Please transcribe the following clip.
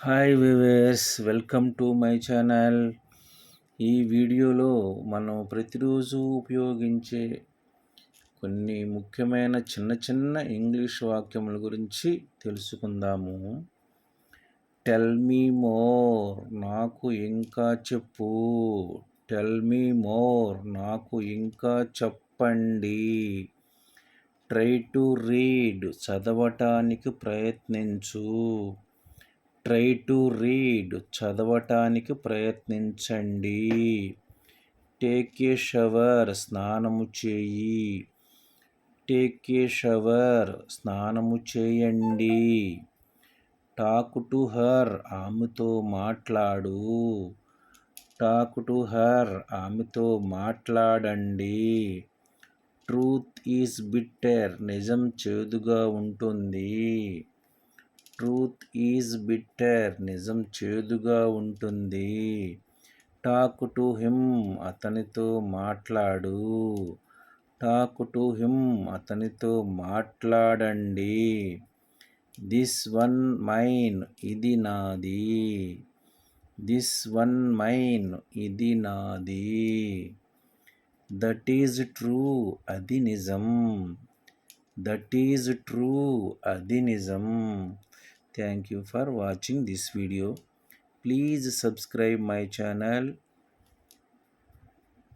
Hi viewers welcome to my channel. ఈ వీడియోలో మనం ప్రతిరోజు ఉపయోగించే కొన్ని ముఖ్యమైన చిన్న చిన్న ఇంగ్లీష్ వాక్యముల గురించి తెలుసుకుందాము. టెల్ మీ మోర్ నాకు ఇంకా చెప్పు. టెల్ మీ మోర్ నాకు ఇంకా చెప్పండి. ట్రై టు రీడ్ చదవటానికి ప్రయత్నించు. ట్రై టు రీడ్ చదవటానికి ప్రయత్నించండి. టేక్ ఏ షవర్ స్నానము చేయి. టేక్ ఏ షవర్ స్నానము చేయండి. టాక్ టు హర్ ఆమెతో మాట్లాడు. టాక్ టు హర్ ఆమెతో మాట్లాడండి. ట్రూత్ ఈజ్ బిట్టర్ నిజం చేదుగా ఉంటుంది. ట్రూత్ ఈజ్ బిట్టర్ నిజం చేదుగా ఉంటుంది. టాక్ టు హిమ్ అతనితో మాట్లాడు. టాక్ టు హిమ్ అతనితో మాట్లాడండి. దిస్ వన్ మైన్ ఇది నాది. దిస్ వన్ మైన్ ఇది నాది. దట్ ఈజ్ ట్రూ అది నిజం. దట్ ఈజ్ ట్రూ అది నిజం. Thank you for watching this video. Please subscribe my channel